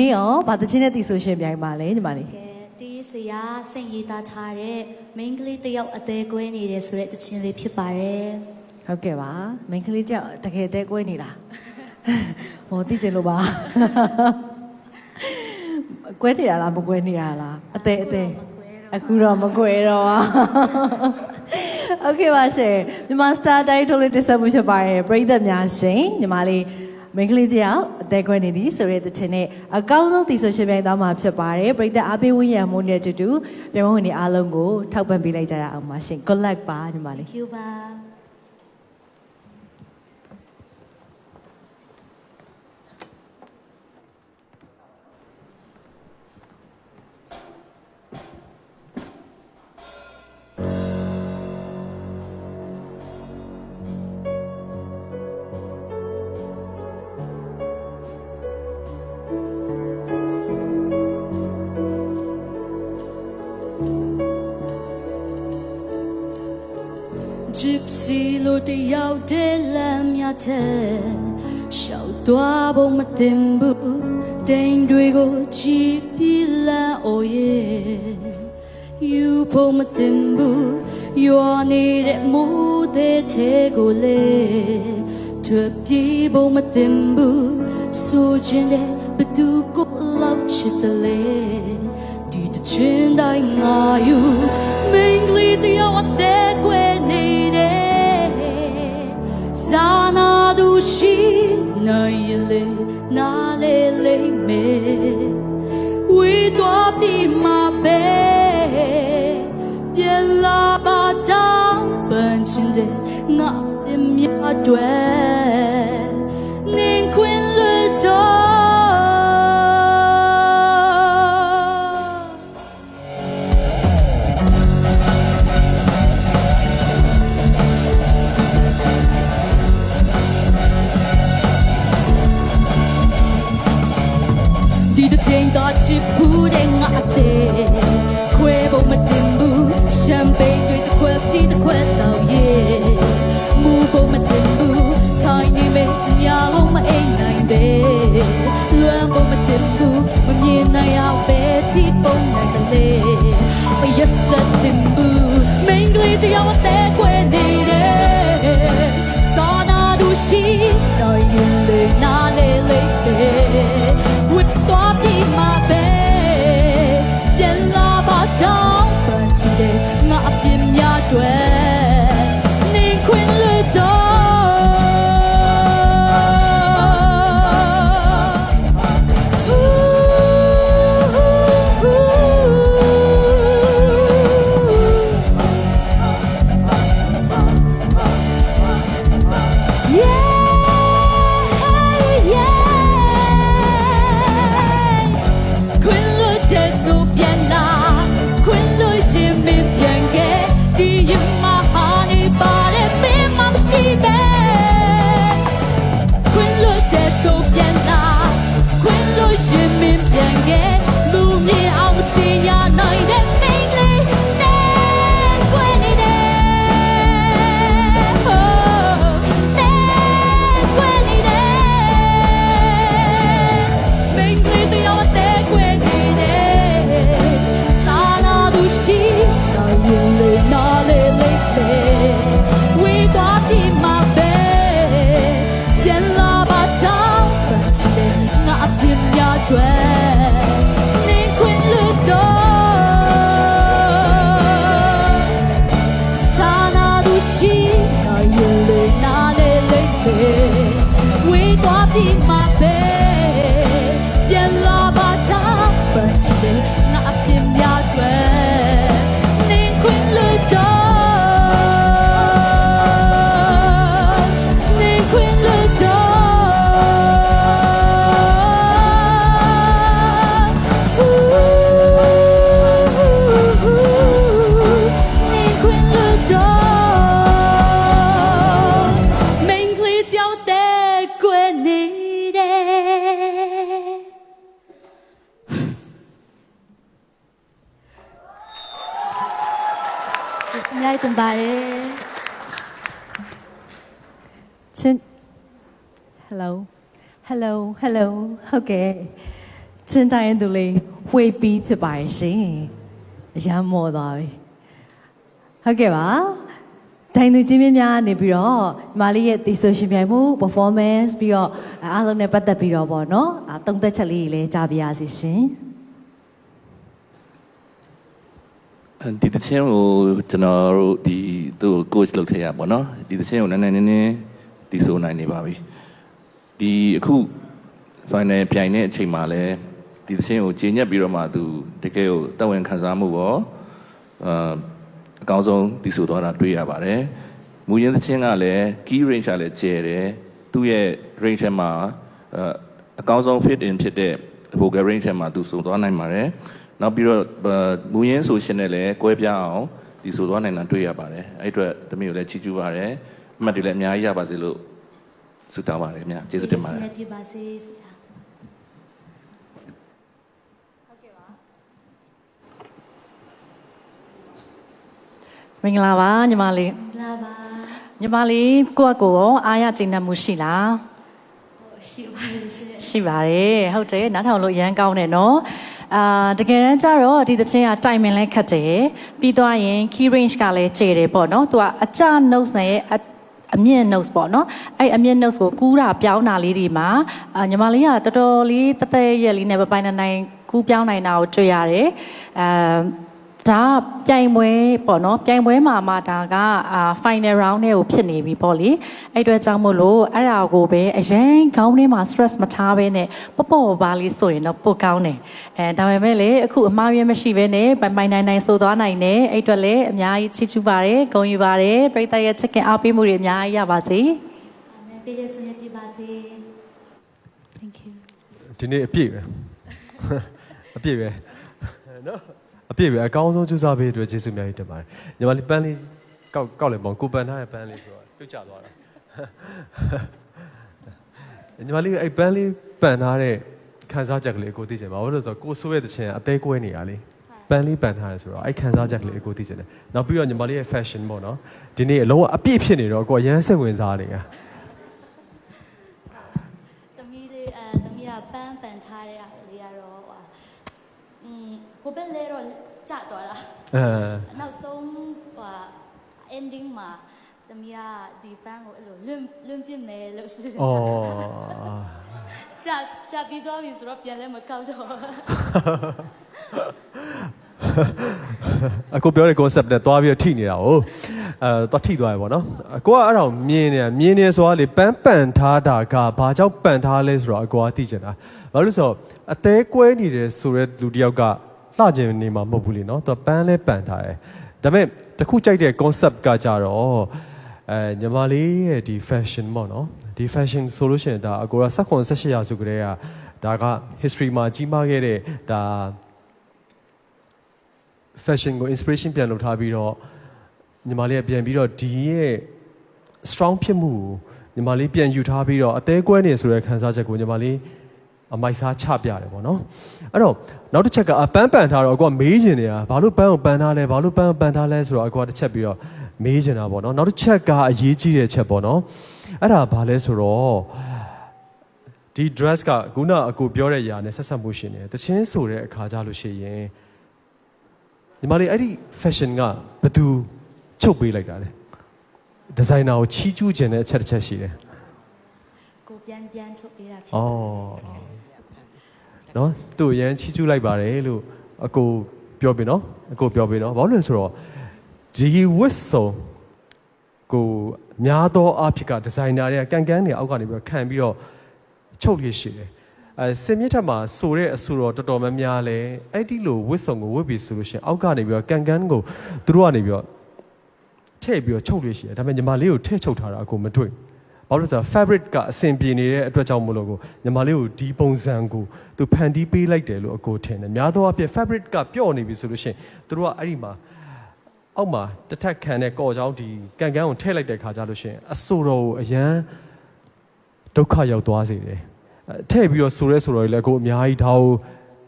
ဒီရောဘာတချင်းနဲ့တီဆိုရှင်ပြိုင်ပါလဲညီမလေး ကဲတီးစရာစိတ်ရည်သားထားတဲ့ main ကလေးတစ်ယောက်အသေးကွဲနေတယ်ဆိုတဲ့တခြင်းလေးဖြစ်ပါတယ် ဟုတ်ကဲ့ပါမိန်းကလေးကြောက်တကယ်တဲကွဲနေတာဟောသိချင်လို့ပါကွဲနေတာလားမကွဲနေတာလားအသေးအသေးအခုတော့မကွဲတော့ပါโอเคပါရှင်မြန်မာစတာတိုင်းထုတ်လေးတင်ဆက်မှုဖြစ်ပါတယ်ပရိသတ်များရှင်ညီမလေး မိန်းကလေးတယောက်အသေးကွဲနေသည်ဆိုတဲ့တခြင်းနဲ့အကောင်းဆုံးတီဆိုရှင်ပြိုင်သားမှာဖြစ်ပါတယ်ပရိသတ်အားပေးဝန်းရံမှုနဲ့အတူတူပြန်မဝင်နေအားလုံးကိုထောက်ပံ့ပေးလိုက်ကြရအောင်ပါရှင် good luck ပါညီမလေး Thank you ပါ Gypsy လို့တယောက်တည်းလမ်းမြတဲ့ရှောက်သွားဖို့မတင်ဘူးတိမ်တွေကိုချီပြီးလမ်းအိုရဲ့ယူဖို့မတင်ဘူးရွာနေတဲ့မိုးတဲ့ထဲကိုလေထွက်ပြေးဖို့မတင်ဘူးဆိုချင်တဲ့ဘသူကိုလောက်ချစ်တယ်လေဒီတချင်တိုင်းငါယူမင်းကလေးတယောက်အသေး ဇာနာသူရှိနိုင်ရလေနားလေလိမ့်မယ်ဝေးသွားပြီးမှပဲပြန်လာပါတောင်းပန်ချင်တဲ့ငါအမြတ်တွေန ဘူးမမြင်နိုင်အောင်ပဲချစ်ပုံနိုင်တယ်လေ န်း hello hello hello ဟုတ်ကဲ့စင်တိုင်းသူလေးဝှေ့ပြီးဖြစ်ပါရဲ့ရှင်အရမ်းမော်သွားပြီဟုတ်ကဲ့ပါဒိုင်သူချင်းမင်းများနေပြီးတော့ညီမလေးရဲ့ဒီဆိုရှင်ပြိုင်မှု performance ပြီးတော့အားလုံးနဲ့ပတ်သက်ပြီးတော့ပေါ့နော်အာသုံးသက်ချက်လေးတွေလည်းကြားပြရစီရှင်ဒီတချင်းကိုကျွန်တော်တို့ဒီသူ့ကို coach လုပ်ထည့်ရပါတော့ဒီတချင်းကိုနည်းနည်းနည်းနည်းဒီဆိုနိုင်နေပါပြီ ဒီအခု final ပြိုင်တဲ့အချိန်မှာလဲဒီတချင်းကိုဂျင်းညက်ပြီးတော့မှသူတကယ်ကိုတဝင်ခံစားမှုပေါ့အာအကောင်းဆုံးဒီဆိုသွားတာတွေ့ရပါတယ်မူရင်းတချင်းကလည်း key range ကလည်းကျယ်တယ်သူ့ရဲ့ range ထဲမှာအာအကောင်းဆုံး fit in ဖြစ်တဲ့ vocal range ထဲမှာသူဆိုသွားနိုင်ပါတယ်နောက်ပြီးတော့အာမူရင်းဆိုရှင်နဲ့လည်းကွဲပြားအောင်ဒီဆိုသွားနိုင်တာတွေ့ရပါတယ်အဲ့အတွက်တမီးကိုလည်းချီးကျူးပါတယ်အမှတ်တွေလည်းအများကြီးရပါစေလို့ ဆုတောင်းပါတယ်ခင်ဗျာကျေးဇူးတင်ပါတယ်ပြပါစေဆရာမင်္ဂလာပါညီမလေးလာပါညီမလေးကိုယ့်အကိုရောအားရကျဉ်းတတ်မှုရှိလားရှိပါတယ်ရှင်ရှိပါတယ်ဟုတ်တယ်နားထောင်လို့အရန်ကောင်းတယ်နော်အာတကယ်တမ်းကျတော့ဒီသချင်းကတိုင်မင်လဲခတ်တယ်ပြီးသွားရင် key range ကလည်းကျယ်တယ်ပေါ့နော်သူကအကျ notes နဲ့အ အမြင့် notes ပေါ့နော်အဲ့အမြင့် notes ကိုကူးတာပြောင်းတာလေးတွေမှာအာညီမလေးကတော်တော်လေးတသက်ရက်လေးနဲ့ပပိုင်နိုင်ကူးပြောင်းနိုင်တာကိုတွေ့ရတယ်အဲ ဒါကပြိုင်ပွဲပေါ့နော်ပြိုင်ပွဲမှာမှဒါကအာ final round နဲ့ကိုဖြစ်နေပြီပေါ့လေအဲ့အတွက်ကြောင့်မို့လို့အဲ့ဒါကိုပဲအရင်ခေါင်းထဲမှာ stress မထားဘဲနဲ့ပေါ့ပေါ့ပါပါလေးဆိုရင်တော့ပိုကောင်းတယ်အဲဒါပေမဲ့လေအခုအမှားရမရှိဘဲနဲ့ပိုင်ပိုင်နိုင်နိုင်ဆိုသွားနိုင်တယ်အဲ့အတွက်လည်းအများကြီးချီးကျူးပါတယ်ဂုဏ်ယူပါတယ်ပရိသတ်ရဲ့ချစ်ခင်အားပေးမှုတွေအများကြီးရပါစေအာမင်ပြည့်စုံရပြပါစေ thank you ဒီနေ့အပြည့်ပဲအပြည့်ပဲနော် အပြည့်ပဲအကောင်းဆုံးကြိုးစားပေးတဲ့အတွက်ကျေးဇူးအများကြီးတင်ပါတယ်ညီမလေးပန်းလေးကောက်ကောက်လိုက်ပေါ့ကိုပန်ထားတဲ့ပန်းလေးဆိုတော့ပြုတ်ကျသွားတာညီမလေးအဲ့ပန်းလေးပန်ထားတဲ့ခန်းစားချက်ကလေးကိုသိချင်ပါဘာလို့လဲဆိုတော့ကိုဆိုးရဲ့တချင်အသေးကွဲနေရလေပန်းလေးပန်ထားတယ်ဆိုတော့အဲ့ခန်းစားချက်ကလေးကိုသိချင်တယ်နောက်ပြီးတော့ညီမလေးရဲ့ fashion ပေါ့နော်ဒီနေ့အလုံးဝအပြည့်ဖြစ်နေတော့ကိုအရန်စိတ်ဝင်စားနေတာသမီးလေးအဲသမီးကပန်းပန်ထားတဲ့အားလေးကတော့ဟာ อืมကိုပဲလဲတော့ကြသွားတာအဲနောက်ဆုံးဟို ending မှာသမီးကဒီပန်းကိုအဲ့လိုလွန့်လွန့်ပြစ်မယ်လို့ဆိုတယ်အော်ကြာကြာပြီးသွားပြီဆိုတော့ပြန်လဲမကောက်တော့ဘူး အခုပြောတဲ့ concept နဲ့သွားပြီးတော့ထိနေတာ哦အဲသွားထိသွားရပေါ့နော်အကိုကအဲ့ဒါကိုမြင်နေတာမြင်နေဆိုတာလေပန်းပန်ထားတာကဘာကြောင့်ပန်ထားလဲဆိုတော့အကိုကသိချင်တာဘာလို့လဲဆိုတော့အသေးကွဲနေတယ်ဆိုတဲ့လူတစ်ယောက်ကလှကျင်နေမှာမဟုတ်ဘူးလေနော်သူကပန်းလဲပန်ထားတယ်ဒါပေမဲ့တခုကြိုက်တဲ့ concept ကကြတော့အဲညီမလေးရဲ့ဒီ fashion ပေါ့နော်ဒီ fashion ဆိုလို့ရှိရင်ဒါအကိုက16 18ရာစုကတည်းကဒါက history မှာကြီးမားခဲ့တဲ့ဒါ fashion ကို inspiration ပြန်လုပ်ထားပြီးတော့ညီမလေးကပြန်ပြီးတော့ဒီရဲ့ strong ဖြစ်မှုကိုညီမလေးပြန်ယူထားပြီးတော့အသေးကွဲနေဆိုတဲ့ခံစားချက်ကိုညီမလေးအမိုက်စားချပြတယ်ပေါ့နော်အဲ့တော့နောက်တစ်ချက်ကအပန်းပန်ထားတော့အကွာမေးချင်နေတာဘာလို့ပန်းကိုပန်ထားလဲဘာလို့ပန်းကိုပန်ထားလဲဆိုတော့အကွာတစ်ချက်ပြီးတော့မေးချင်တာပေါ့နော်နောက်တစ်ချက်ကအရေးကြီးတဲ့ချက်ပေါ့နော်အဲ့ဒါဘာလဲဆိုတော့ဒီ dress ကခုနအကိုပြောတဲ့ຢာနဲ့ဆက်ဆက်မှုရှင်တယ်တချင်းဆိုတဲ့အခါကြလို့ရှိရင် ညီမလေးအဲ့ဒီ fashion ကဘယ်သူချုပ်ပေးလိုက်တာလဲဒီဇိုင်နာကိုချီးကျူးခြင်းတဲ့အချက်တစ်ချက်ရှိတယ်ကိုပြန်ပြန်ချုပ်ပေးတာဖြစ်။အော်နော်သူ့အရန်ချီးကျူးလိုက်ပါတယ်လို့အကိုပြောပြီနော်အကိုပြောပြီနော်ဘာလို့လဲဆိုတော့ဒီဝစ်ဆုံကိုများသောအားဖြင့်ကဒီဇိုင်နာတွေကကန်ကန်တွေအောက်ကနေပြီးတော့ခံပြီးတော့ချုပ်ရရှိတယ် အဲစင်မြင့်ထက်မှာဆိုတဲ့အဆူတော်တော်တော်များများလဲအဲ့ဒီလိုဝစ်ဆုံကိုဝစ်ပြီးဆိုလို့ရှိရင်အောက်ကနေပြီးတော့ကန်ကန်ကိုသူတို့ကနေပြီးတော့ထည့်ပြီးတော့ချုပ်လို့ရှိတယ်ဒါပေမဲ့ညီမလေးကိုထည့်ချုပ်ထားတာအကိုမတွေ့ဘာလို့လဲဆိုတော့ fabric ကအဆင်ပြေနေတဲ့အတွက်ကြောင့်မလို့ကိုညီမလေးကိုဒီပုံစံကိုသူဖန်တီးပေးလိုက်တယ်လို့အကိုထင်တယ်များသောအားဖြင့် fabric ကပျော့နေပြီဆိုလို့ရှိရင်သူတို့ကအဲ့ဒီမှာအောက်မှာတစ်ထက်ခံတဲ့ကော်ချောင်းဒီကန်ကန်ကိုထည့်လိုက်တဲ့ခါကျလို့ရှိရင်အဆိုတော်ကိုအရန်ဒုက္ခရောက်သွားစေတယ်အဲ ထည့်ပြီးတော့ဆိုရဲဆိုတော်ကြီးလည်းအကိုအများကြီးဒါကို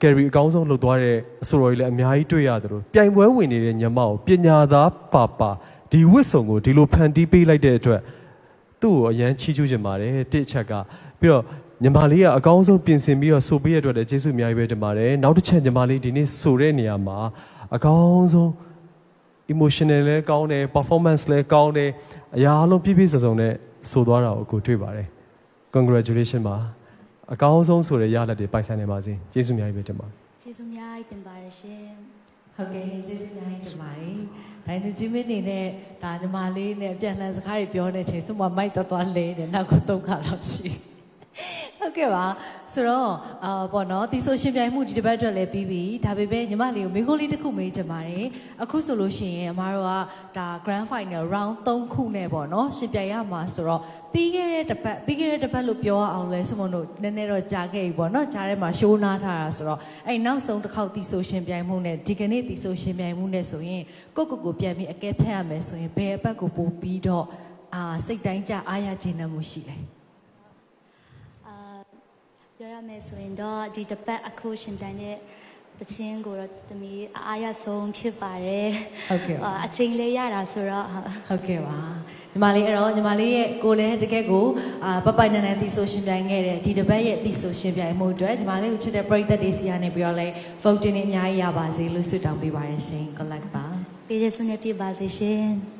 carry အကောင်းဆုံးလုပ်သွားတဲ့အဆိုတော်ကြီးလည်းအများကြီးတွေ့ရတယ်လို့ပြိုင်ပွဲဝင်နေတဲ့ညီမကိုပညာသားပါပါဒီဝစ်စုံကိုဒီလိုဖန်တီးပေးလိုက်တဲ့အတွက်သူ့ကိုအရန်ချီးကျူးချင်ပါတယ်တစ်ချက်ကပြီးတော့ညီမလေးကအကောင်းဆုံးပြင်ဆင်ပြီးတော့ဆိုပေးရတဲ့အတွက်လည်းကျေးဇူးအများကြီးပဲတင်ပါတယ်နောက်တစ်ချက်ညီမလေးဒီနေ့ဆိုတဲ့နေရာမှာအကောင်းဆုံး emotional လဲကောင်းတယ် performance လဲကောင်းတယ်အရာအလုံးပြည့်ပြည့်စုံစုံနဲ့ဆိုသွားတာကိုကိုတွေ့ပါတယ် congratulation ပါ အကောင်းဆုံးဆိုတဲ့ရလက်တွေပိုင်ဆိုင်နေပါစေကျေးဇူးအများကြီးပဲတင်ပါတယ်ကျေးဇူးများတင်ပါတယ်ရှင်ဟုတ်ကဲ့ကျေးဇူးများကြီးတင်ပါတယ်။ဒိုင်သူကြီးမင်းနေနဲ့ဒါညီမလေးနဲ့အပြန်လှန်စကားတွေပြောနေချိန်စမမိုက်တော်တော်လဲတယ်နောက်ကိုသုံးခါတော့ရှိ။ ဟုတ်ကဲ့ပါဆိုတော့အာပေါ့နော်ဒီဆိုရှင်ပြိုင်မှုဒီတစ်ပတ်အတွက်လည်းပြီးပြီဒါပေမဲ့ညီမလေးကိုမိခိုးလေးတစ်ခုမေးချင်ပါတယ်အခုဆိုလို့ရှိရင်အမားတို့ကဒါ grand final round 3ခုနဲ့ပေါ့နော်ရှင်ပြိုင်ရမှာဆိုတော့ပြီးခဲ့တဲ့တစ်ပတ်ပြီးခဲ့တဲ့တစ်ပတ်လို့ပြောရအောင်လဲစမတို့နည်းနည်းတော့ကြာခဲ့ပြီပေါ့နော်ကြားထဲမှာရှိုးနာထားတာဆိုတော့အဲ့နောက်ဆုံးတစ်ခေါက်တီဆိုရှင်ပြိုင်မှုနဲ့ဒီကနေ့တီဆိုရှင်ပြိုင်မှုနဲ့ဆိုရင်ကိုယ့်ကိုယ်ကိုပြန်ပြီးအကဲဖြတ်ရမယ်ဆိုရင်ဘယ်အပတ်ကိုပို့ပြီးတော့အာစိတ်တိုင်းကြအားရခြင်းနဲ့မှုရှိလဲအာ ပြောရမယ်ဆိုရင်တော့ဒီတစ်ပတ်အခုရှင်တန်တဲ့တချင်းကိုတော့တမီးအားရဆုံးဖြစ်ပါတယ်ဟုတ်ကဲ့ပါအာအချိန်လေးရတာဆိုတော့ဟုတ်ဟုတ်ကဲ့ပါညီမလေးအဲ့တော့ညီမလေးရဲ့ကိုယ်လည်းတကယ်ကိုအာပပိုင်နန်နန်တီဆိုရှင်ပြိုင်ခဲ့တဲ့ဒီတစ်ပတ်ရဲ့တီဆိုရှင်ပြိုင်မှုအတွက်ညီမလေးကိုချစ်တဲ့ပရိသတ်တွေစီကနေပြီးတော့လဲ vote တင်နေအများကြီးရပါစေလို့ဆုတောင်းပေးပါရရှင် collect ပါပေးတဲ့ဆုနဲ့ပြပါစေရှင်